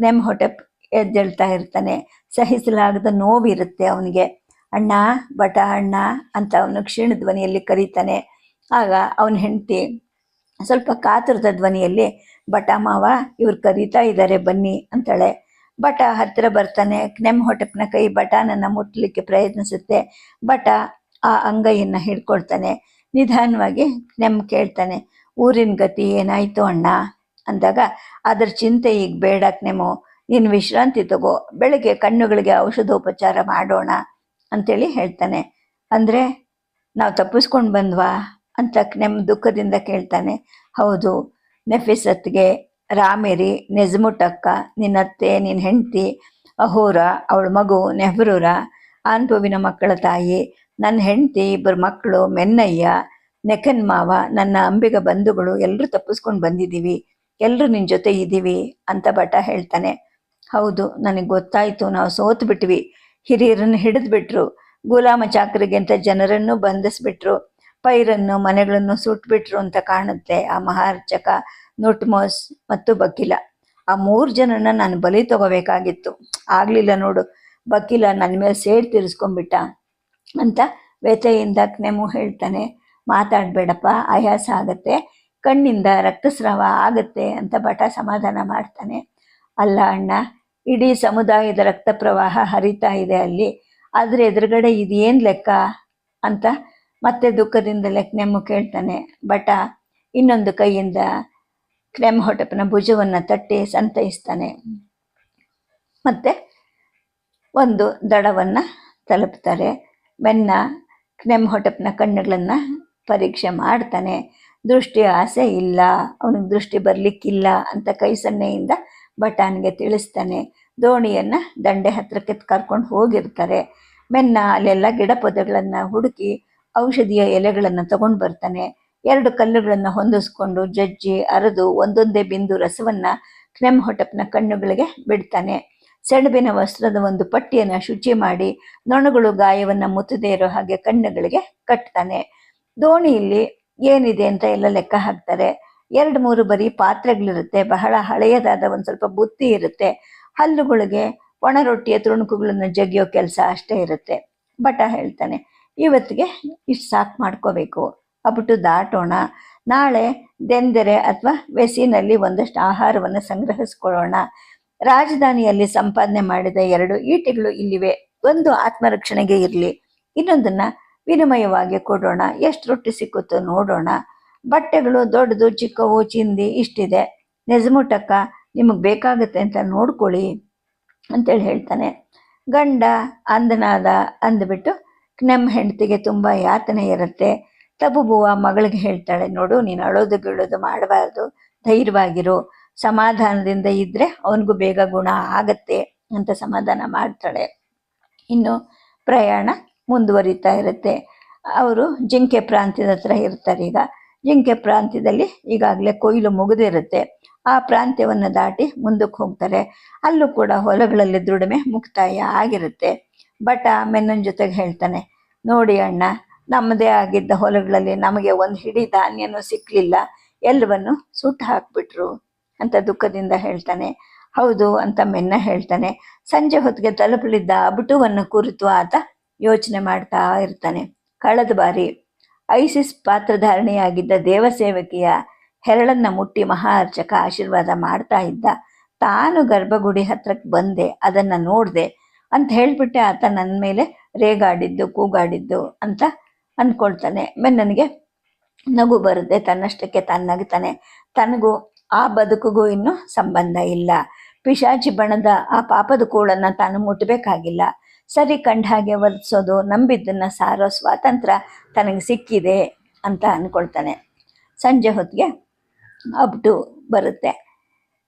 ನೆಮ್ ಹೊಟೆಪ್ ಎದ್ದೇಳ್ತಾ ಇರ್ತಾನೆ. ಸಹಿಸಲಾಗದ ನೋವಿರುತ್ತೆ ಅವನಿಗೆ. ಅಣ್ಣ, ಬಟ ಅಣ್ಣ ಅಂತ ಅವನು ಕ್ಷೀಣ ಧ್ವನಿಯಲ್ಲಿ ಕರೀತಾನೆ. ಆಗ ಅವನ ಹೆಂಡತಿ ಸ್ವಲ್ಪ ಕಾತುರದ ಧ್ವನಿಯಲ್ಲಿ, ಬಟ ಮಾವ, ಇವ್ರು ಕರೀತಾ ಇದ್ದಾರೆ ಬನ್ನಿ, ಅಂತಾಳೆ. ಬಟ ಹತ್ತಿರ ಬರ್ತಾನೆ ನೆಮ್ಮ ಹೊಟಪ್ನ ಕೈ, ಬಟನನ್ನ ಮುಟ್ಲಿಕ್ಕೆ ಪ್ರಯತ್ನಿಸುತ್ತೆ. ಬಟ ಆ ಅಂಗೈಯನ್ನ ಹಿಡ್ಕೊಳ್ತಾನೆ. ನಿಧಾನವಾಗಿ ನೆಮ್ಮ ಕೇಳ್ತಾನೆ, ಊರಿನ ಗತಿ ಏನಾಯ್ತು ಅಣ್ಣ? ಅಂದಾಗ, ಅದ್ರ ಚಿಂತೆ ಈಗ ಬೇಡ ನೆಮೋ ನೀನು ವಿಶ್ರಾಂತಿ ತಗೋ, ಬೆಳಗ್ಗೆ ಕಣ್ಣುಗಳಿಗೆ ಔಷಧೋಪಚಾರ ಮಾಡೋಣ ಅಂತೇಳಿ ಹೇಳ್ತಾನೆ. ಅಂದ್ರೆ, ನಾವು ತಪ್ಪಿಸ್ಕೊಂಡು ಬಂದ್ವಾ? ಅಂತ ನೆಮ್ಮ ದುಃಖದಿಂದ ಕೇಳ್ತಾನೆ, ಹೌದು, ನೆಫಿಸತ್ಗೆ ರಾಮೇರಿ ನೆಜ್ಮುಟಕ್ಕ ನಿನ್ನತ್ತೆ ನಿನ್ನ ಹೆಂಡತಿ, ಅಹೋರ, ಅವಳ ಮಗು ನೆಹರೂರ ಅನುಭವಿನ ಮಕ್ಕಳ ತಾಯಿ ನನ್ನ ಹೆಂಡತಿ, ಇಬ್ಬರು ಮಕ್ಕಳು, ಮೆನ್ನಯ್ಯ ನೆಕನ್ ಮಾವ, ನನ್ನ ಅಂಬಿಗ ಬಂಧುಗಳು ಎಲ್ಲರೂ ತಪ್ಪಿಸ್ಕೊಂಡು ಬಂದಿದ್ದೀವಿ ಎಲ್ಲರೂ ನಿನ್ನ ಜೊತೆ ಇದ್ದೀವಿ ಅಂತ ಭಟ ಹೇಳ್ತಾನೆ. ಹೌದು, ನನಗೆ ಗೊತ್ತಾಯಿತು, ನಾವು ಸೋತು ಬಿಟ್ವಿ ಹಿರಿಯರನ್ನು ಹಿಡಿದ್ಬಿಟ್ರು, ಗುಲಾಮ ಚಾಕರಿಗೆ ಅಂತ ಜನರನ್ನು ಬಂಧಿಸ್ಬಿಟ್ರು ಪೈರನ್ನು, ಮನೆಗಳನ್ನು ಸುಟ್ಬಿಟ್ರು ಅಂತ ಕಾಣುತ್ತೆ ಆ ಮಹಾರ್ಚಕ ನುಟ್ಮೋಸ್ ಮತ್ತು ಬಕೀಲ. ಆ ಮೂರು ಜನನ ನಾನು ಬಲಿ ತಗೋಬೇಕಾಗಿತ್ತು. ಆಗಲಿಲ್ಲ ನೋಡು, ಬಕೀಲ ನನ್ನ ಮೇಲೆ ಸೇಡ್ ತೀರಿಸ್ಕೊಂಡ್ಬಿಟ್ಟ ಅಂತ ವ್ಯಥೆಯಿಂದ ಕ್ನೆಮು ಹೇಳ್ತಾನೆ, ಮಾತಾಡಬೇಡಪ್ಪ ಆಯಾಸ ಆಗತ್ತೆ, ಕಣ್ಣಿಂದ ರಕ್ತಸ್ರಾವ ಆಗತ್ತೆ ಅಂತ ಬಟ ಸಮಾಧಾನ ಮಾಡ್ತಾನೆ. ಅಲ್ಲ ಅಣ್ಣ, ಇಡೀ ಸಮುದಾಯದ ರಕ್ತ ಪ್ರವಾಹ ಹರಿತಾ ಇದೆ ಅಲ್ಲಿ, ಆದ್ರೆ ಎದುರುಗಡೆ ಇದೇನ್ ಲೆಕ್ಕ? ಅಂತ ಮತ್ತೆ ದುಃಖದಿಂದಲೇ ಕ್ನೆಮ್ಮು ಕೇಳ್ತಾನೆ. ಬಟ ಇನ್ನೊಂದು ಕೈಯಿಂದ ಕ್ನೆಮ್ ಹೊಟಪನ ಭುಜವನ್ನು ತಟ್ಟಿ ಸಂತೈಸ್ತಾನೆ. ಮತ್ತೆ ಒಂದು ದಡವನ್ನು ತಲುಪ್ತಾರೆ. ಬೆನ್ನ ಕ್ನೆಮ್ ಹೊಟ್ಟಪ್ಪನ ಕಣ್ಣುಗಳನ್ನು ಪರೀಕ್ಷೆ ಮಾಡ್ತಾನೆ. ದೃಷ್ಟಿ ಆಸೆ ಇಲ್ಲ, ಅವನಿಗೆ ದೃಷ್ಟಿ ಬರಲಿಕ್ಕಿಲ್ಲ ಅಂತ ಕೈ ಸನ್ನೆಯಿಂದ ಬಟಾನ್ಗೆ ತಿಳಿಸ್ತಾನೆ. ದೋಣಿಯನ್ನು ದಂಡೆ ಹತ್ತಿರಕ್ಕೆ ಕರ್ಕೊಂಡು ಹೋಗಿರ್ತಾರೆ. ಮೆನ್ನ ಅಲ್ಲೆಲ್ಲ ಗಿಡ ಪೊದೆಗಳನ್ನು ಹುಡುಕಿ ಔಷಧಿಯ ಎಲೆಗಳನ್ನು ತಗೊಂಡು ಬರ್ತಾನೆ. ಎರಡು ಕಲ್ಲುಗಳನ್ನು ಹೊಂದಿಸ್ಕೊಂಡು ಜಜ್ಜಿ ಅರೆದು ಒಂದೊಂದೇ ಬಿಂದು ರಸವನ್ನ ಕ್ನೆಮ್ ಹೊಟಪ್ನ ಕಣ್ಣುಗಳಿಗೆ ಬಿಡ್ತಾನೆ. ಸೆಣಬಿನ ವಸ್ತ್ರದ ಒಂದು ಪಟ್ಟಿಯನ್ನ ಶುಚಿ ಮಾಡಿ ನೊಣಗಳು ಗಾಯವನ್ನ ಮುತ್ತದೇ ಇರೋ ಹಾಗೆ ಕಣ್ಣುಗಳಿಗೆ ಕಟ್ತಾನೆ. ದೋಣಿಯಲ್ಲಿ ಏನಿದೆ ಅಂತ ಎಲ್ಲ ಲೆಕ್ಕ ಹಾಕ್ತಾರೆ. ಎರಡು ಮೂರು ಬರೀ ಪಾತ್ರೆಗಳಿರುತ್ತೆ. ಬಹಳ ಹಳೆಯದಾದ ಒಂದು ಸ್ವಲ್ಪ ಬುತ್ತಿ ಇರುತ್ತೆ. ಹಲ್ಲುಗಳಿಗೆ ಒಣ ರೊಟ್ಟಿಯ ತುಣುಕುಗಳನ್ನು ಜಗಿಯೋ ಕೆಲಸ ಅಷ್ಟೇ ಇರುತ್ತೆ. ಬಟ ಹೇಳ್ತಾನೆ ಇವತ್ತಿಗೆ ಇಷ್ಟು ಸಾಕು ಮಾಡ್ಕೋಬೇಕು. ಅಬಿಟ್ಟು ದಾಟೋಣ. ನಾಳೆ ದೆಂದರೆ ಅಥವಾ ವೆಸಿನಲ್ಲಿ ಒಂದಷ್ಟು ಆಹಾರವನ್ನು ಸಂಗ್ರಹಿಸ್ಕೊಳ್ಳೋಣ. ರಾಜಧಾನಿಯಲ್ಲಿ ಸಂಪಾದನೆ ಮಾಡಿದ ಎರಡು ಈಟಿಗಳು ಇಲ್ಲಿವೆ. ಒಂದು ಆತ್ಮರಕ್ಷಣೆಗೆ ಇರಲಿ. ಇನ್ನೊಂದನ್ನ ವಿನಿಮಯವಾಗಿ ಕೊಡೋಣ. ಎಷ್ಟು ರೊಟ್ಟಿ ಸಿಕ್ಕುತ್ತೋ ನೋಡೋಣ. ಬಟ್ಟೆಗಳು ದೊಡ್ಡದು, ಚಿಕ್ಕವು, ಚಿಂದಿ ಇಷ್ಟಿದೆ. ನೆಜಮುಟಕ್ಕ ನಿಮಗೆ ಬೇಕಾಗುತ್ತೆ ಅಂತ ನೋಡ್ಕೊಳ್ಳಿ ಅಂತೇಳಿ ಹೇಳ್ತಾನೆ. ಗಂಡ, ಅಂದನಾದ ಅಂದ್ಬಿಟ್ಟು ನಮ್ಮ ಹೆಂಡತಿಗೆ ತುಂಬ ಯಾತನೆ ಇರುತ್ತೆ. ತಬುಬುವ ಮಗಳಿಗೆ ಹೇಳ್ತಾಳೆ, ನೋಡು, ನೀನು ಅಳೋದು ಗಿಳೋದು ಮಾಡಬಾರ್ದು, ಧೈರ್ಯವಾಗಿರು. ಸಮಾಧಾನದಿಂದ ಇದ್ರೆ ಅವನಿಗೂ ಬೇಗ ಗುಣ ಆಗತ್ತೆ, ಅಂತ ಸಮಾಧಾನ ಮಾಡ್ತಾಳೆ. ಇನ್ನು ಪ್ರಯಾಣ ಮುಂದುವರಿತಾ ಇರುತ್ತೆ. ಅವರು ಜಿಂಕೆ ಪ್ರಾಂತ್ಯದ ಹತ್ರ ಇರ್ತಾರೆ ಈಗ. ಜಿಂಕೆ ಪ್ರಾಂತ್ಯದಲ್ಲಿ ಈಗಾಗಲೇ ಕೊಯ್ಲು ಮುಗಿದಿರುತ್ತೆ. ಆ ಪ್ರಾಂತ್ಯವನ್ನು ದಾಟಿ ಮುಂದಕ್ಕೆ ಹೋಗ್ತಾರೆ. ಅಲ್ಲೂ ಕೂಡ ಹೊಲಗಳಲ್ಲಿ ದುಡಿಮೆ ಮುಕ್ತಾಯ ಆಗಿರುತ್ತೆ. ಬಟ ಮೆನ್ನನ ಜೊತೆಗೆ ಹೇಳ್ತಾನೆ, ನೋಡಿ ಅಣ್ಣ ನಮ್ಮದೇ ಆಗಿದ್ದ ಹೊಲಗಳಲ್ಲಿ ನಮಗೆ ಒಂದು ಹಿಡಿ ಧಾನ್ಯನೂ ಸಿಕ್ಕಲಿಲ್ಲ ಎಲ್ಲವನ್ನು ಸುಟ್ಟು ಹಾಕ್ಬಿಟ್ರು, ಅಂತ ದುಃಖದಿಂದ ಹೇಳ್ತಾನೆ. ಹೌದು, ಅಂತ ಮೆನ್ನ ಹೇಳ್ತಾನೆ. ಸಂಜೆ ಹೊತ್ತಿಗೆ ತಲುಪಲಿದ್ದ ಅಬುಟುವನ್ನು ಕುರಿತು ಆತ ಯೋಚನೆ ಮಾಡ್ತಾ ಇರ್ತಾನೆ. ಕಳೆದ ಬಾರಿ ಐಸಿಸ್ ಪಾತ್ರಧಾರಣೆಯಾಗಿದ್ದ ದೇವಸೇವಕಿಯ ಹೆರಳನ್ನ ಮುಟ್ಟಿ ಮಹಾರ್ಚಕ ಆಶೀರ್ವಾದ ಮಾಡ್ತಾ ಇದ್ದ, ತಾನು ಗರ್ಭಗುಡಿ ಹತ್ರಕ್ಕೆ ಬಂದೆ, ಅದನ್ನ ನೋಡ್ದೆ ಅಂತ ಹೇಳ್ಬಿಟ್ಟೆ ಆತ ನನ್ನ ಮೇಲೆ, ರೇಗಾಡಿದ್ದು, ಕೂಗಾಡಿದ್ದು ಅಂತ ಅಂದ್ಕೊಳ್ತಾನೆ ಮೇಲೆ ನನಗೆ ನಗು ಬರುತ್ತೆ, ತನ್ನಷ್ಟಕ್ಕೆ ತನ್ನಗ್ತಾನೆ. ತನಗೂ ಆ ಬದುಕಿಗೂ ಇನ್ನೂ ಸಂಬಂಧ ಇಲ್ಲ. ಪಿಶಾಚಿ ಬಣದ ಆ ಪಾಪದ ಕೂಳನ್ನು ತಾನು ಮುಟ್ಟಬೇಕಾಗಿಲ್ಲ ಸರಿ ಕಂಡ ಹಾಗೆ ವರ್ತಿಸೋದು, ನಂಬಿದ್ದನ್ನ ಸಾರೋ ಸ್ವಾತಂತ್ರ್ಯ ತನಗೆ ಸಿಕ್ಕಿದೆ ಅಂತ ಅನ್ಕೊಳ್ತಾನೆ. ಸಂಜೆ ಹೊತ್ತಿಗೆ ಅಬ್ಟು ಬರುತ್ತೆ.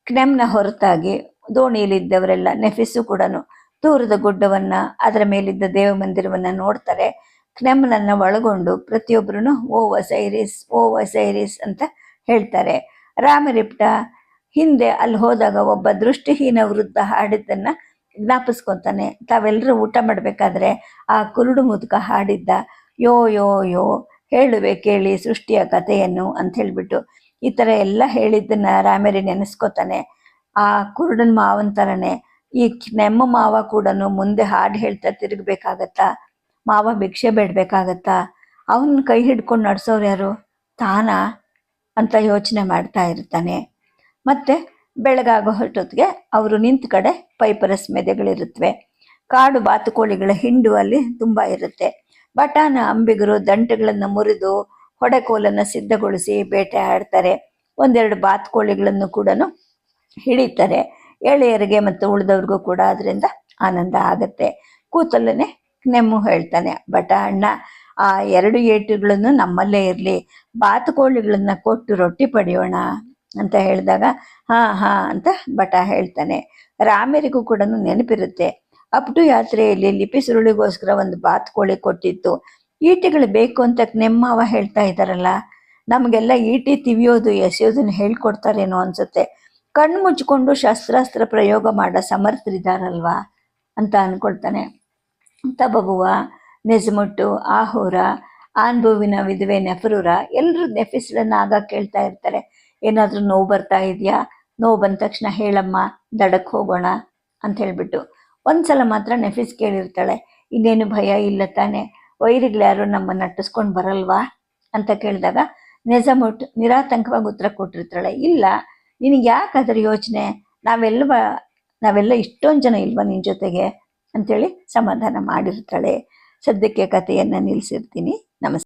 ಕ್ನೆಮ್ನ ಹೊರತಾಗಿ ದೋಣಿಯಲ್ಲಿದ್ದವರೆಲ್ಲ ನೆಫಿಸು ಕೂಡ ದೂರದ ಗುಡ್ಡವನ್ನ, ಅದರ ಮೇಲಿದ್ದ ದೇವ ಮಂದಿರವನ್ನ ನೋಡ್ತಾರೆ. ಕ್ನೆಮ್ನನ್ನ ಒಳಗೊಂಡು ಪ್ರತಿಯೊಬ್ಬರೂ ಓ ವಸೈರಿಸ್ ಓ ವಸೈರಿಸ್ ಅಂತ ಹೇಳ್ತಾರೆ. ರಾಮರಿಪ್ಟ ಹಿಂದೆ ಅಲ್ಲಿ ಹೋದಾಗ ಒಬ್ಬ ದೃಷ್ಟಿಹೀನ ವೃದ್ಧ ಹಾಡಿದ್ದನ್ನ ಜ್ಞಾಪಿಸ್ಕೊತಾನೆ. ತಾವೆಲ್ಲರೂ ಊಟ ಮಾಡಬೇಕಾದ್ರೆ ಆ ಕುರುಡು ಮುದುಕ ಹಾಡಿದ್ದ ಯೋ ಯೋ ಯೋ, ಹೇಳುವೆ ಕೇಳಿ ಸೃಷ್ಟಿಯ ಕಥೆಯನ್ನು ಅಂತ ಹೇಳ್ಬಿಟ್ಟು ಈ ಥರ ಎಲ್ಲ ಹೇಳಿದ್ದನ್ನ ರಾಮರಿ ನೆನೆಸ್ಕೊತಾನೆ. ಆ ಕುರುಡನ ಮಾವನ ಥರನೇ ಈ ನೆಮ್ಮ ಮಾವ ಕೂಡ ಮುಂದೆ ಹಾಡು ಹೇಳ್ತಾ ತಿರುಗಬೇಕಾಗತ್ತಾ? ಮಾವ ಭಿಕ್ಷೆ ಬೇಡಬೇಕಾಗತ್ತಾ? ಅವನ ಕೈ ಹಿಡ್ಕೊಂಡು ನಡ್ಸೋರು ಯಾರು? ತಾನಾ? ಅಂತ ಯೋಚನೆ ಮಾಡ್ತಾ ಇರ್ತಾನೆ. ಮತ್ತೆ ಬೆಳಗಾಗೋ ಹೊರಟೊತ್ತಿಗೆ ಅವರು ನಿಂತ ಕಡೆ ಪೈಪರಸ್ ಮೆದೆಗಳಿರುತ್ತವೆ ಕಾಡು ಬಾತುಕೋಳಿಗಳ ಹಿಂಡು ಅಲ್ಲಿ ತುಂಬ ಇರುತ್ತೆ. ಬಟಾನ ಅಂಬಿಗರು, ದಂಟೆಗಳನ್ನು ಮುರಿದು ಹೊಡೆಕೋಲನ್ನು ಸಿದ್ಧಗೊಳಿಸಿ ಬೇಟೆ ಆಡ್ತಾರೆ. ಒಂದೆರಡು ಬಾತುಕೋಳಿಗಳನ್ನು ಕೂಡ ಹಿಡಿತಾರೆ. ಎಳೆಯರಿಗೆ ಮತ್ತು ಉಳಿದವ್ರಿಗೂ ಕೂಡ ಅದರಿಂದ ಆನಂದ ಆಗತ್ತೆ. ಕೂತಲ್ಲೇ ನೆಮ್ಮು ಹೇಳ್ತಾನೆ, ಬಟ ಅಣ್ಣ, ಆ ಎರಡು ಏಟುಗಳನ್ನು ನಮ್ಮಲ್ಲೇ ಇರಲಿ, ಬಾತುಕೋಳಿಗಳನ್ನ ಕೊಟ್ಟು ರೊಟ್ಟಿ ಪಡೆಯೋಣ ಅಂತ ಹೇಳಿದಾಗ, ಹಾ ಹಾ ಅಂತ ಬಟ ಹೇಳ್ತಾನೆ. ರಾಮರಿಗೂ ಕೂಡ ನೆನಪಿರುತ್ತೆ. ಅಪ್ಟು ಯಾತ್ರೆಯಲ್ಲಿ ಲಿಪಿ ಸುರುಳಿಗೋಸ್ಕರ ಒಂದು ಬಾತುಕೋಳಿ ಕೊಟ್ಟಿತ್ತು. ಈಟಿಗಳು ಬೇಕು ಅಂತ ನೆಮ್ಮವ ಹೇಳ್ತಾ ಇದ್ದಾರಲ್ಲ, ನಮಗೆಲ್ಲ ಈಟಿ ತಿವಿಯೋದು, ಎಸೆಯೋದನ್ನ ಹೇಳ್ಕೊಡ್ತಾರೇನೋ ಅನ್ಸುತ್ತೆ. ಕಣ್ಣು ಮುಚ್ಚಿಕೊಂಡು ಶಸ್ತ್ರಾಸ್ತ್ರ ಪ್ರಯೋಗ ಮಾಡೋ ಸಮರ್ಥರಿದ್ದಾರಲ್ವಾ ಅಂತ ಅನ್ಕೊಳ್ತಾನೆ. ತಬಬುವ ನೆಜಮುಟ್ಟು, ಆಹೋರ ಅನುಭವಿನ ವಿಧವೆ ನೆಫರೂರ ಎಲ್ಲರೂ ನೆಫಿಸ್ಗಳನ್ನ ಆಗ ಕೇಳ್ತಾ ಇರ್ತಾರೆ. ಏನಾದರೂ ನೋವು ಬರ್ತಾ ಇದೆಯಾ? ನೋವು ಬಂದ ತಕ್ಷಣ ಹೇಳಮ್ಮ ದಡಕ್ಕೆ ಹೋಗೋಣ ಅಂತ ಹೇಳ್ಬಿಟ್ಟು. ಒಂದ್ಸಲ ಮಾತ್ರ ನೆಫಿಸ್ ಕೇಳಿರ್ತಾಳೆ. ಇನ್ನೇನು ಭಯ ಇಲ್ಲ ತಾನೆ. ವೈರಿಗ್ಳ್ಯಾರು ನಮ್ಮನ್ನು ನಟ್ಟಿಸ್ಕೊಂಡು ಬರಲ್ವಾ? ಅಂತ ಕೇಳಿದಾಗ ನೆಜಮುಟ್ ನಿರಾತಂಕವಾಗಿ ಉತ್ತರ ಕೊಟ್ಟಿರ್ತಾಳೆ. ಇಲ್ಲ ನಿನಗೆ ಯಾಕೆ ಅದರ ಯೋಚನೆ? ನಾವೆಲ್ಲ ನಾವೆಲ್ಲ ಇಷ್ಟೊಂದು ಜನ ಇಲ್ವಾ ನಿನ್ನ ಜೊತೆಗೆ? ಅಂಥೇಳಿ ಸಮಾಧಾನ ಮಾಡಿರ್ತಾಳೆ. ಸದ್ಯಕ್ಕೆ ಕಥೆಯನ್ನು ನಿಲ್ಲಿಸಿರ್ತೀನಿ ನಮಸ್ತೆ